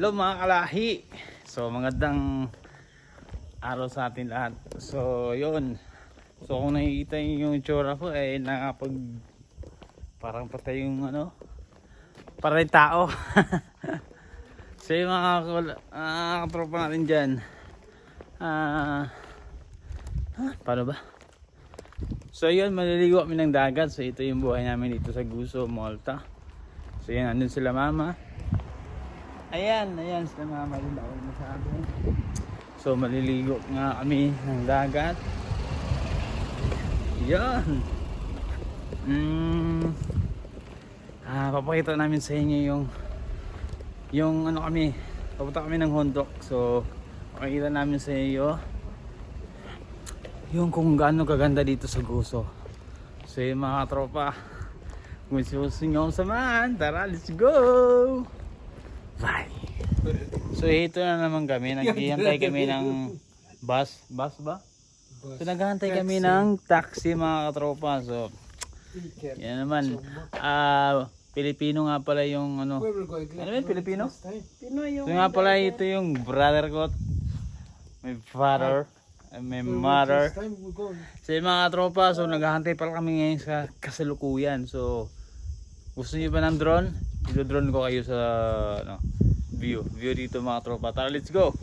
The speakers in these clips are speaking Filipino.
Hello mga kalahi. So magandang araw sa atin lahat. So yun. So kung nakikita niyo yung itsura ko eh nakapag parang patay yung ano parang tao. so yung mga ah, katropa natin dyan. Ah, ah, paano ba? So yun, maliligo kami ng dagat. So ito yung buhay namin dito sa Guso, Malta. So yun, andun sila mama. Ayan, ayan sila mama din ako masabi. So maliligo nga kami ng dagat. Yan. Mm. Ah, papakita namin sa inyo yung yung ano kami. Papunta kami ng Hondok. So papakita namin sa inyo yung kung gaano kaganda dito sa Guso. So yung mga tropa, kung gusto nyo samahan, tara, let's go! Bye! So ito na naman kami, naghihintay kami ng bus, bus ba? So naghahantay kami ng taxi mga katropa. So yan naman. Ah, Pilipino nga pala yung ano. Ano yun, Pilipino? Pinoy yung So nga pala ito yung brother ko. My father. and My mother. going. Sa mga tropa, so naghahantay pala kami ngayon sa kasalukuyan. So, gusto niyo ba ng drone? Ilo-drone ko kayo sa ano, view. View dito mga tropa. Tara, let's go!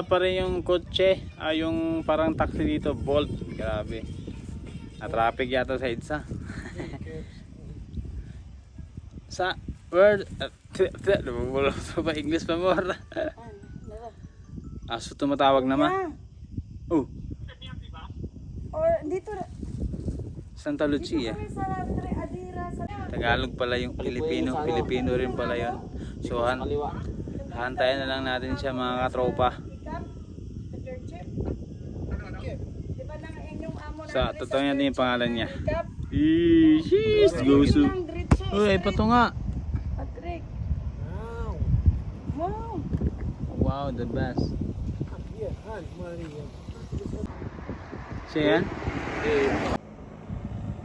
Wala pa rin yung kotse, ah, yung parang taxi dito, Bolt. Grabe. Na traffic yata sa EDSA. sa word, uh, lumulong sa ba English pa mo? Aso tumatawag naman. Oh, Or dito Santa Lucia. Tagalog pala yung Pilipino, Pilipino rin pala yun. So han hantayin na lang natin siya mga katropa. Camp, the dirt chip. Di ba nang inyong amo na Sa totoo natin yung pangalan niya. Sheesh, diretso. Uy, pato nga. Patrick. Wow. Wow. Wow, the best. Siya yan?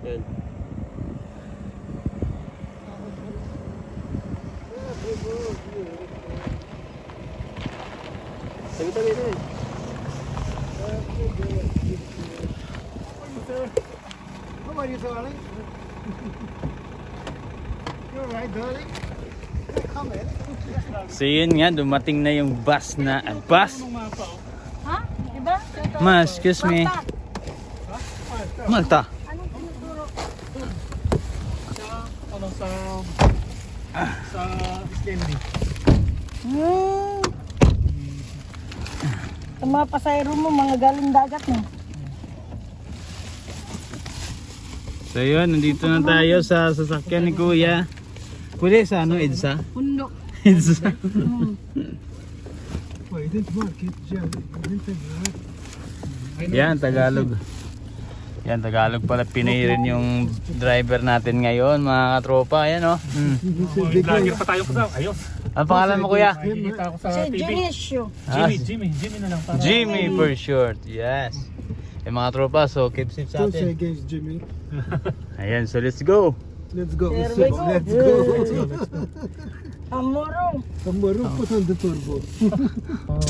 Yan. Sabi tabi na eh. How are you, darling? You're right, darling. Come in. So yun nga, dumating na yung bus na, ah, bus? Ha? Di ba? Ito. Ma, excuse me. Malta. Anong tinuturo? Ano sa sa Stanley? Hmm. Ang mga pasayro mo, mga galing dagat no? So yun, nandito na tayo sa sasakyan ni Kuya. Kuya, sa ano, EDSA? Pundok. EDSA. Yan, Tagalog. Yan, Tagalog pala. Pinay rin yung driver natin ngayon, mga katropa. Ayan, oh. Hmm. Vlogger pa tayo po daw. Ayos. Ano pangalan mo, Kuya? Nakikita ko sa TV. Junicio. Ah, Jimmy, Jimmy, Jimmy na lang. Para. Jimmy for short. Yes. Yung mga tropa, so keep safe sa Don't say atin. against Jimmy. Ayan, so let's go. Let's go. There Let's we go. go. Let's go. Amoro. Tomorrow, put on the turbo. Uh,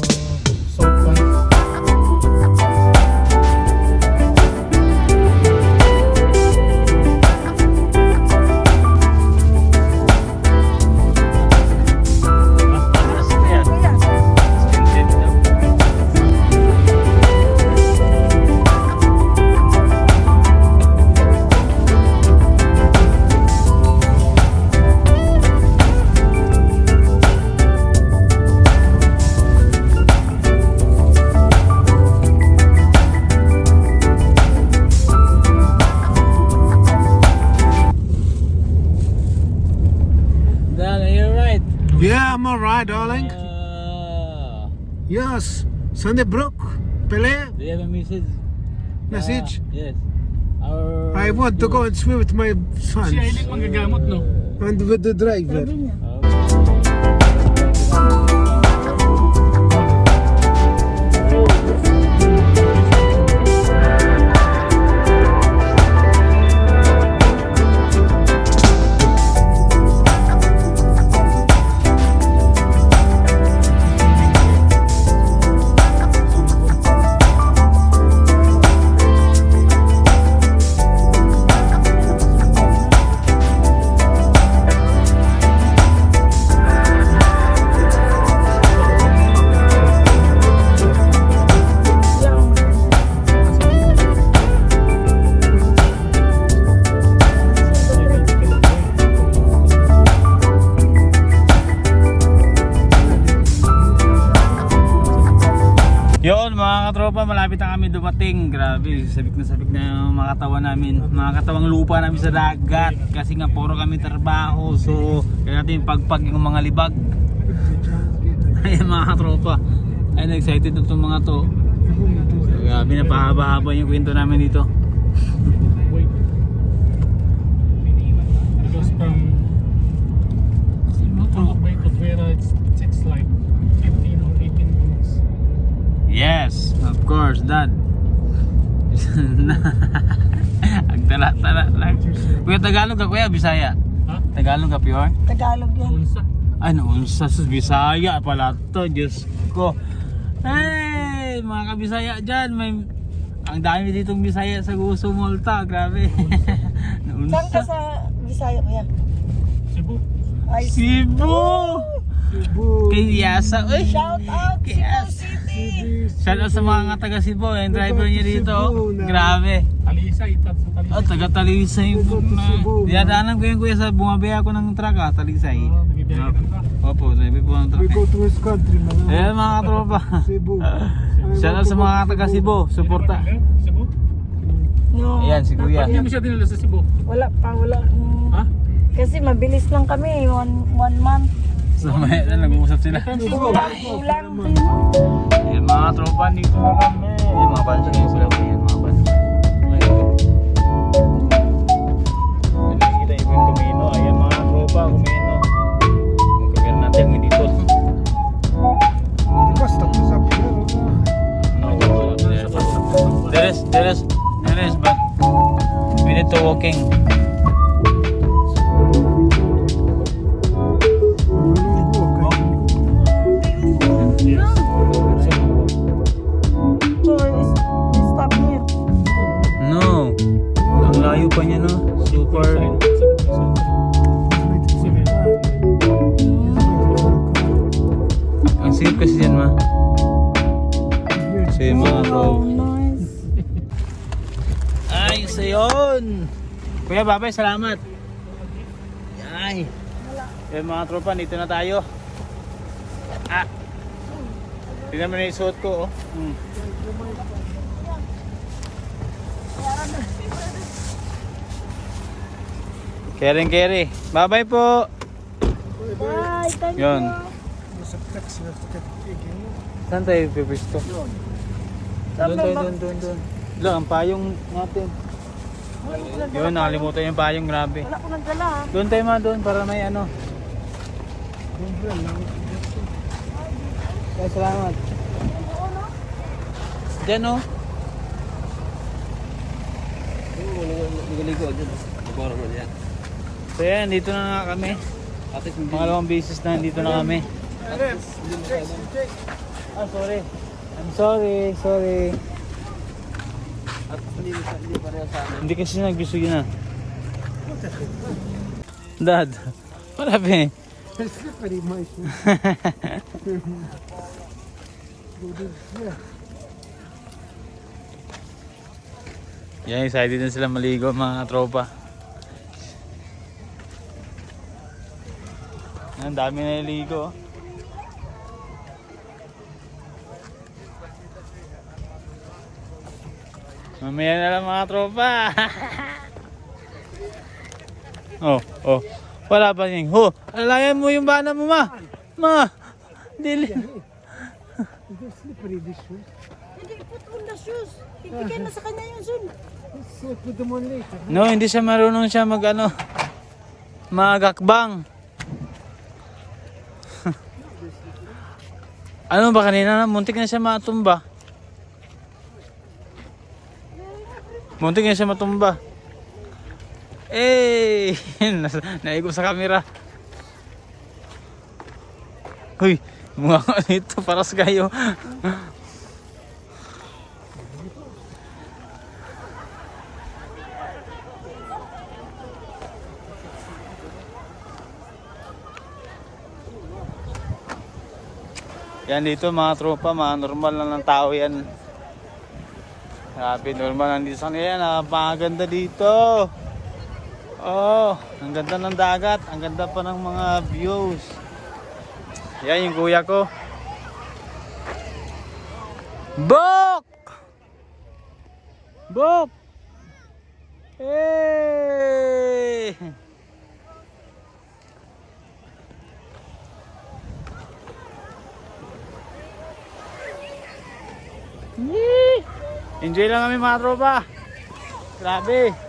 so fun. Yes. Sunnybrook. Pele. do you have a message? Message. Ah, yes. Our I want to go and swim with my sons Si Aileen manggagamot, no? and with the driver. Malapit na kami dumating. Grabe, sabik na sabik na yung mga katawan namin. Mga katawang lupa namin sa dagat. Kasi nga puro kami trabaho. So, kaya natin pagpag yung mga libag. Ayan mga katropa. Ayun, excited na itong mga to. Grabe, napahaba-haba yung kwento namin dito. Of course, dad. Ang tala-tala lang. Kuya Tagalog ka kuya, Bisaya. Ha? Tagalog ka pure? Tagalog yan. Unsa? Ay, noon sa sus, Bisaya pala to, Diyos ko. Hey, mga kabisaya dyan, may... Ang dami ditong Bisaya sa Guso Malta, grabe. Noon Saan ka sa sa Bisaya kuya? Cebu. Ay, Cebu! Cebu. Kay Yasa, uy! shout out Cebu Yes. Shout out sa mga taga Cebu, yung driver niya dito, oh. Grabe. Talisay, tat sa Talisay. Oh, taga Talisay po na. Dinadaanan ko yung kuya sa bumabaya ako ng truck ah, Talisay. Opo, driver po ng We truck. go to his country, man. Eh mga katropa. Cebu. Shout out sa mga taga Cebu, suporta. Cebu? No, Ayan si kuya. Hindi mo siya dinala sa Cebu? wala pa, wala. Ha? Kasi mabilis lang kami, one, one month. So may na nag-uusap sila. Kulang din. Ayan mga tropa, dito na kami. Ayan Super. Ang sikip kasi yan, ma. Kasi mga bro. Ay, sa yun. Kuya Babay, salamat. Ay. Yan mga tropa, dito na tayo. Ah. Tingnan mo na yung suot ko, oh. Hmm. Kering keri. Bye-bye po. Bye, thank Yun. Saan tayo pipisto? Doon tayo, doon, doon, doon. Doon, ang payong natin. Yun, nakalimutan yung payong, grabe. Wala ko nagdala. Doon tayo ma, doon, para may ano. Kaya salamat. Diyan oh. Ligo-ligo dyan. Nabara mo dyan. So yan, dito na nga kami. Pangalawang beses na dito na kami. Ah, sorry. I'm sorry, sorry. at hindi kasi nagbiso yun ah. Dad, pa eh. It's slippery, my Yan, excited na sila maligo mga tropa. Ang dami na naligo. oh. Mamaya na lang mga tropa. oh, oh. Wala pa yung. Oh, alalayan mo yung bana mo ma. Ma! Dili. It's slippery, this shoes. Hindi, put on the shoes. Ibigay na sa kanya yung shoes. Uh, put them on later. No, hindi siya marunong siya mag ano. Magakbang. Ano ba kanina na? Muntik na siya matumba. Muntik na siya matumba. Eh, naigop sa camera. Uy, mga ito paras kayo. Yan dito mga tropa, mga normal lang ng tao yan. Grabe, normal lang dito sa kanila. Napakaganda dito. Oh, ang ganda ng dagat. Ang ganda pa ng mga views. Yan yung kuya ko. Bok! Bok! Hey! Yee! Enjoy lang kami mga tropa. Grabe.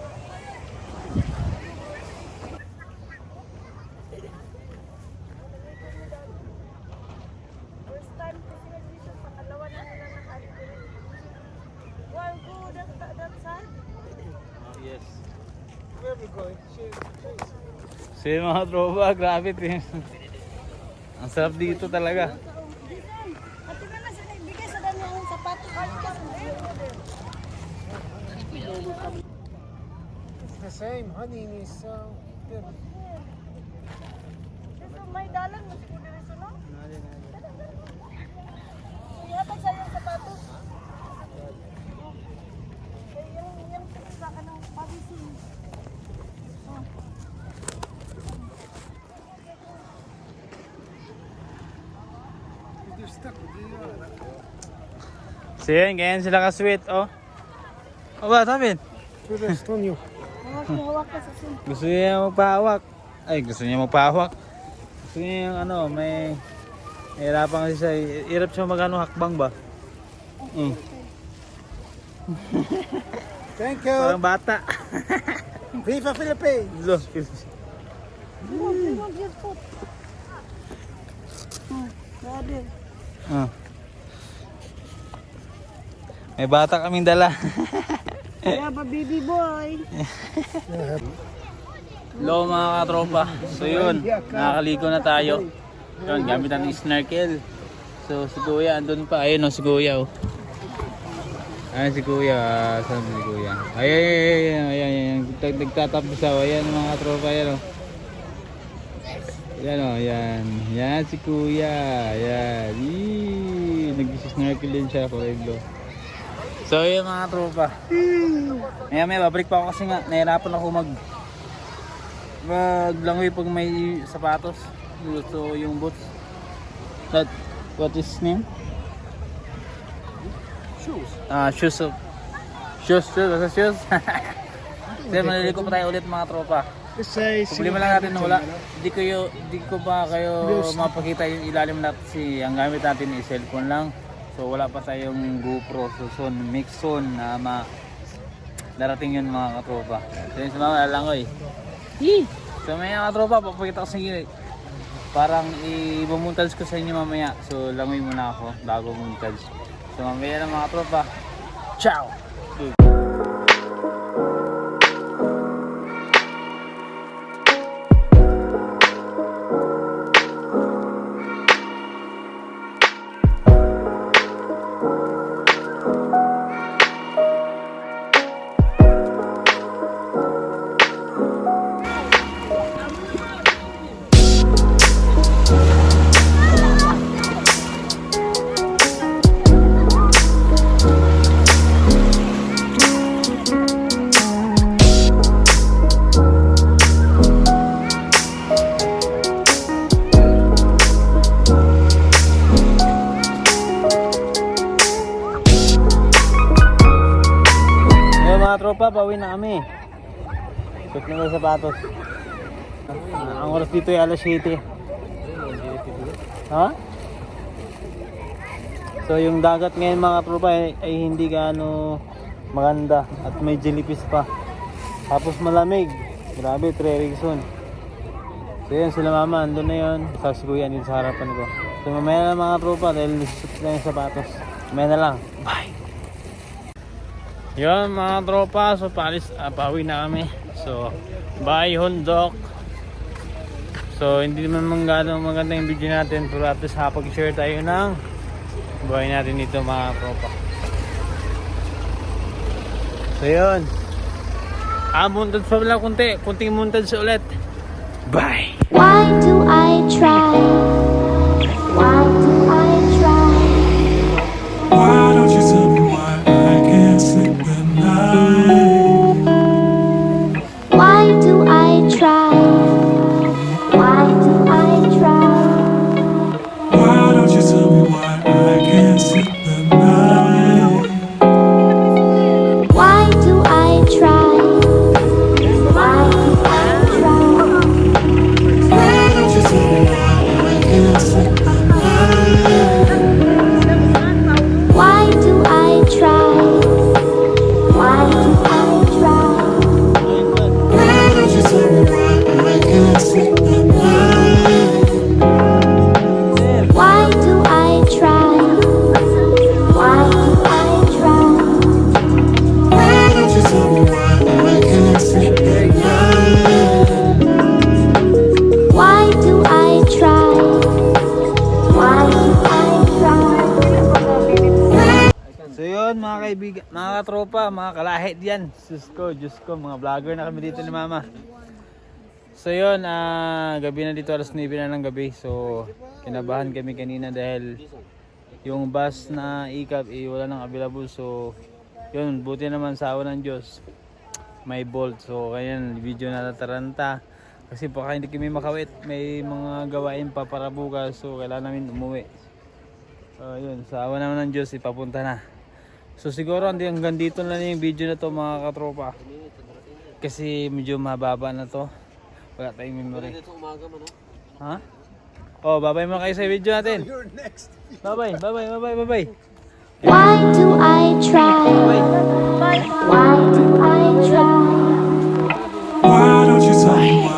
Yun, mga tropa, grabe. Ang sarap dito talaga. Diyan. At ito na sila ibigay sa dami ang sapatos. Ay, It's the same. Honey is uh, there. Dito may dalan mo siguro dito, no? Ihatag sa'yo ang sapatos. Eh, yung, yung sa kanang pabisin. So yun, ganyan sila ka-sweet, oh. Oh, ba, Tavin? Put rest on you. Hawak ka sa sin. Gusto niya magpahawak. Ay, gusto niya magpahawak. Gusto niya yung ano, may... Hirapan kasi siya. Hirap siya magano hakbang ba? Mm. Thank you. Parang bata. Viva Philippines. So, huwag yung foot. Hmm, grabe. ah. May bata kaming dala. Kaya ba, baby boy? Hello mga katropa. So yun, nakakaliko na tayo. Yun, gamit ang snorkel. So si Kuya, andun pa. Ayun o, si Kuya o. Ayan si Kuya. Saan si Kuya? Ay, ay, ay, ay, ay, ay, ay. Nag- Nagtatapos ako. Ayan mga katropa, yan o. Yan o, yan. Yan si Kuya. Yan. Yee. Nag-snorkel din siya, kulay blue. So yun mga tropa. Maya maya, babalik pa ako kasi nga, nahirapan ako mag maglangoy pag may sapatos. So yung boots. That, what is name? Shoes. Ah, shoes of shoes, shoes, basta shoes. Kasi maliligo pa tayo ulit mga tropa. Problema lang natin na wala. Hindi ko yo, hindi ko pa kayo mapakita yung ilalim natin si ang gamit natin is cellphone lang. So wala pa tayong GoPro, so soon, mix soon na ma darating yun mga katropa. So yun sa mga langoy. So may mga katropa, papakita ko sa inyo. Parang i-montage ko sa inyo mamaya. So langoy muna ako bago montage. So mamaya na mga tropa. Ciao! Pauwi na kami. Suot na yung sapatos. Ang oras dito ay alas 7. Ha? So yung dagat ngayon mga tropa ay, ay hindi gaano maganda at may jellyfish pa. Tapos malamig. Grabe, 3 weeks soon. So yun, sila mama, andun na yun. Tapos si sa harapan ko. So mamaya na mga tropa dahil nisusot na yung sapatos. Mamaya na lang. Bye! Yun mga tropa, so palis, uh, pauwi na kami. So, bye Hondok! So, hindi naman mang gano'ng maganda yung video natin pero at least hapag-share tayo ng buhay natin dito mga tropa. So, yun. Ah, montage pa pala kunti. Kunting montage ulit. Bye! Why do I try? Kaibigan, mga katropa, mga kalahit yan. Diyos ko, Diyos ko, mga vlogger na kami dito ni mama. So yun, ah, gabi na dito, alas 9 na ng gabi. So, kinabahan kami kanina dahil yung bus na ikap, eh, wala nang available. So, yun, buti naman sa awa ng Diyos. May bolt. So, kaya video na tataranta. Kasi baka hindi kami makawit. May mga gawain pa para bukas. So, kailangan namin umuwi. So, yun, sa awa naman ng Diyos, ipapunta na. So siguro hindi hanggang dito na lang yung video na to mga katropa. Kasi medyo mababa na to. Wala tayong memory. Ha? Oh, babay mo kayo sa video natin. Babay, babay, babay, babay. Why do I try? Why do I try? Why don't you tell?